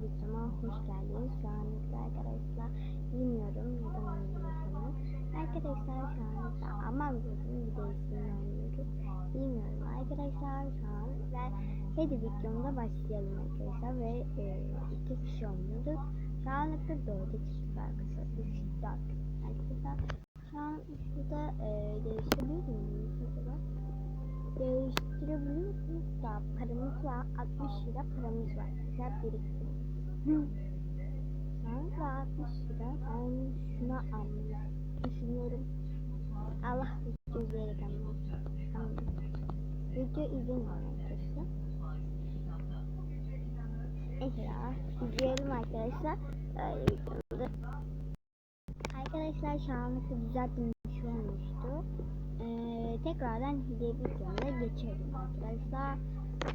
videoma hoş geldiniz. Şu anlıkta arkadaşlar bilmiyorum ne zaman izliyorsunuz. Arkadaşlar şu anlıkta aman bir değişimini oynuyoruz. Bilmiyorum arkadaşlar şu an ve hadi videomda başlayalım arkadaşlar ve e, iki kişi oynuyorduk. Şu anlıkta dört kişi var arkadaşlar. Üç, dört arkadaşlar. Şu an şurada e, değiştirebiliyor muyuz acaba? Değiştirebiliyor musunuz da paramız var 60 lira paramız var. Güzel biriktirin. Şu an 60 lira. Ben şuna almayı düşünüyorum. Allah video izleyerek anlayacağım. Video izlemiyorum arkadaşlar. Neyse ya. İzleyelim arkadaşlar. Öyle videomda. Arkadaşlar anlıkta düzelttiğim bir şey olmuştu. Ee, tekrardan hediye videomuna geçelim arkadaşlar.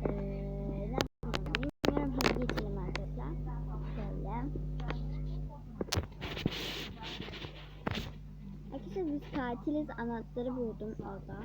Ee, ne yapalım bilmiyorum. Hadi geçelim arkadaşlar. Şöyle. Arkadaşlar biz katiliz anahtarı buldum orada.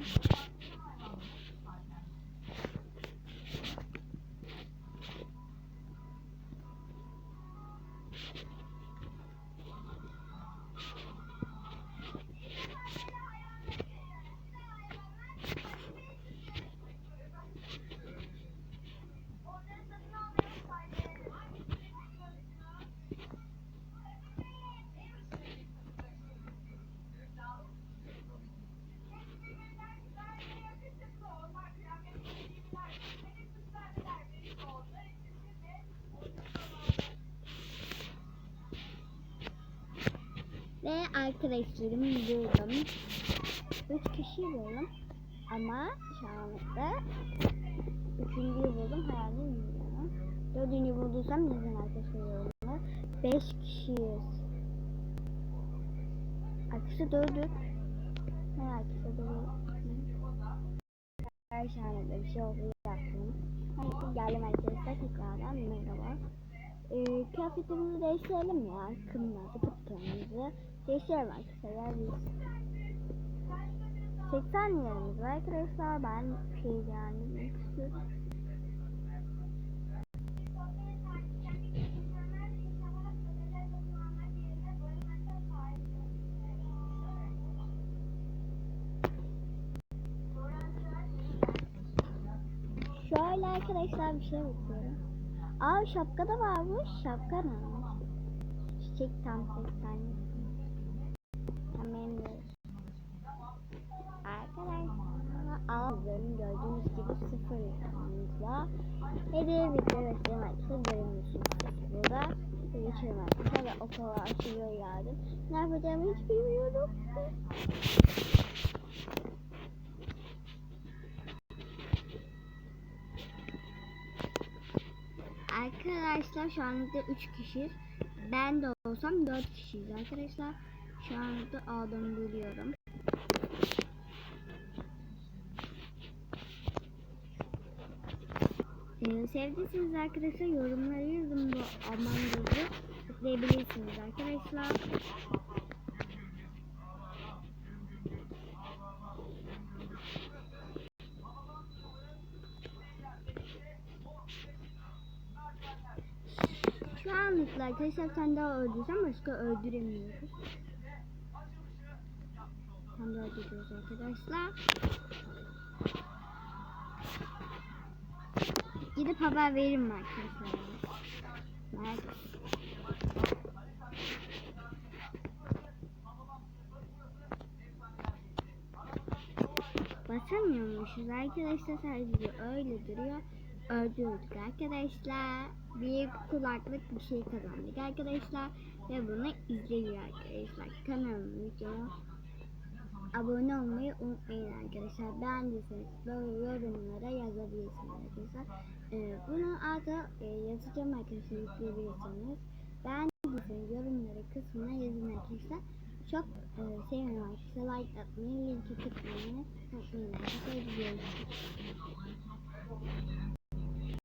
Ve arkadaşlarımı buldum. Üç kişi buldum. Ama şu anlıkta üçüncüyü buldum. Hayalini bilmiyorum. Dördüncü bulduysam yazın arkadaşlar yorumlar. Beş kişiyiz. Arkadaşlar dördük. Ne arkadaşlar dördük. Her şu anlıkta bir şey oldu yaptım. Geldim arkadaşlar tekrardan merhaba. Ee, kıyafetimizi değiştirelim ya. Kırmızı, kıpkırmızı. Değiştirelim arkadaşlar. Biz 80 liramız var arkadaşlar. Ben şey yani. Şöyle arkadaşlar bir şey bakıyorum. Aa şapka da varmış. Şapka ne? Çiçek tam 80. Tamam Arkadaşlar aldım. Gördüğünüz gibi sıfır liramızla. Hediye video arkadaşlar. Görünüyorsunuz burada. Geçelim arkadaşlar. Ve okula açılıyor yardım. Ne yapacağımı hiç bilmiyorum. Arkadaşlar şu anda 3 kişiyiz. Ben de olsam 4 kişiyiz arkadaşlar. Şu anda A'dan buluyorum. Sevdiyseniz arkadaşlar yorumlara yazın bu Amanda'yı tıklayabilirsiniz arkadaşlar. Şu anlıkla arkadaşlar sen daha öldürsen başka öldüremiyoruz. Sen daha öldürüyoruz arkadaşlar. Gidip haber veririm arkadaşlar. Nerede? Basamıyormuşuz arkadaşlar sadece öyle duruyor. Öldürdük arkadaşlar. Bir kulaklık bir şey kazandık arkadaşlar. Ve bunu izleyin arkadaşlar. Kanalıma videoma abone olmayı unutmayın arkadaşlar. Beğendiyseniz böyle yorumlara yazabilirsiniz arkadaşlar. Ee, bunu alta e, yazacağım arkadaşlar yükleyebilirsiniz. Beğendiyseniz yorumlara kısmına yazın arkadaşlar. Çok e, sevinirim arkadaşlar. Like atmayı, linki tıklamayı unutmayın arkadaşlar.